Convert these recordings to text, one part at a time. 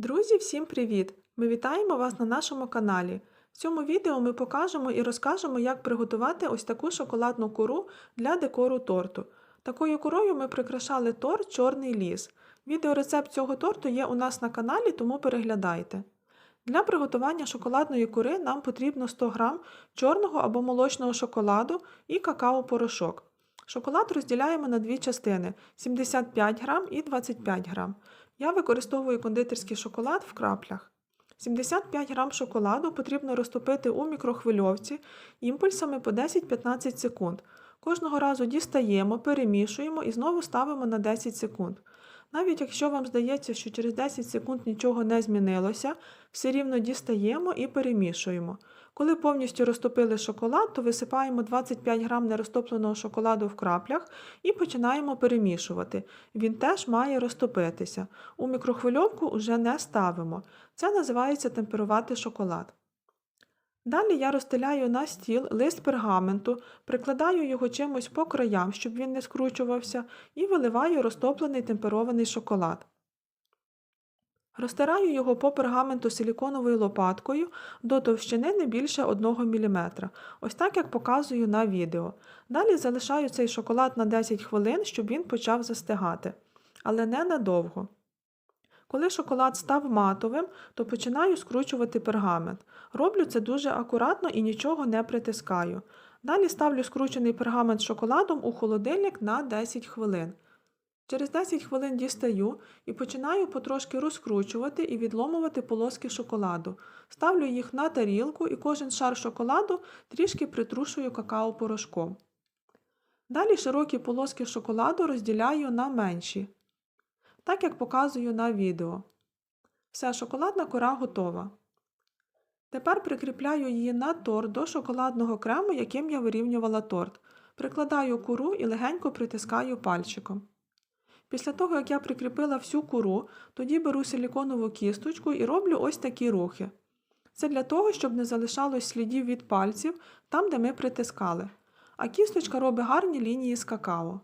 Друзі, всім привіт! Ми вітаємо вас на нашому каналі. В цьому відео ми покажемо і розкажемо, як приготувати ось таку шоколадну кору для декору торту. Такою корою ми прикрашали торт Чорний ліс. Відеорецепт цього торту є у нас на каналі, тому переглядайте. Для приготування шоколадної кори нам потрібно 100 г чорного або молочного шоколаду і какао-порошок. Шоколад розділяємо на дві частини 75 г і 25 г. Я використовую кондитерський шоколад в краплях. 75 г шоколаду потрібно розтопити у мікрохвильовці імпульсами по 10-15 секунд. Кожного разу дістаємо, перемішуємо і знову ставимо на 10 секунд. Навіть якщо вам здається, що через 10 секунд нічого не змінилося, все рівно дістаємо і перемішуємо. Коли повністю розтопили шоколад, то висипаємо 25 г нерозтопленого шоколаду в краплях і починаємо перемішувати. Він теж має розтопитися. У мікрохвильовку вже не ставимо. Це називається темперувати шоколад. Далі я розстеляю на стіл лист пергаменту, прикладаю його чимось по краям, щоб він не скручувався, і виливаю розтоплений темперований шоколад. Розтираю його по пергаменту силіконовою лопаткою до товщини не більше 1 мм, ось так як показую на відео. Далі залишаю цей шоколад на 10 хвилин, щоб він почав застигати, але не надовго. Коли шоколад став матовим, то починаю скручувати пергамент. Роблю це дуже акуратно і нічого не притискаю. Далі ставлю скручений пергамент шоколадом у холодильник на 10 хвилин. Через 10 хвилин дістаю і починаю потрошки розкручувати і відломувати полоски шоколаду. Ставлю їх на тарілку і кожен шар шоколаду трішки притрушую какао-порошком. Далі широкі полоски шоколаду розділяю на менші, так як показую на відео. Все, шоколадна кора готова. Тепер прикріпляю її на торт до шоколадного крему, яким я вирівнювала торт. Прикладаю куру і легенько притискаю пальчиком. Після того, як я прикріпила всю куру, тоді беру силіконову кісточку і роблю ось такі рухи. Це для того, щоб не залишалось слідів від пальців там, де ми притискали. А кісточка робить гарні лінії з какао.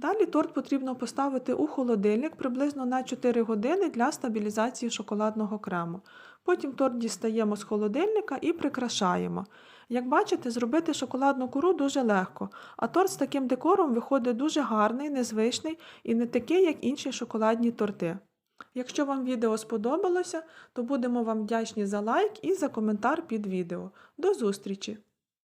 Далі торт потрібно поставити у холодильник приблизно на 4 години для стабілізації шоколадного крему. Потім торт дістаємо з холодильника і прикрашаємо. Як бачите, зробити шоколадну куру дуже легко, а торт з таким декором виходить дуже гарний, незвичний і не такий, як інші шоколадні торти. Якщо вам відео сподобалося, то будемо вам вдячні за лайк і за коментар під відео. До зустрічі!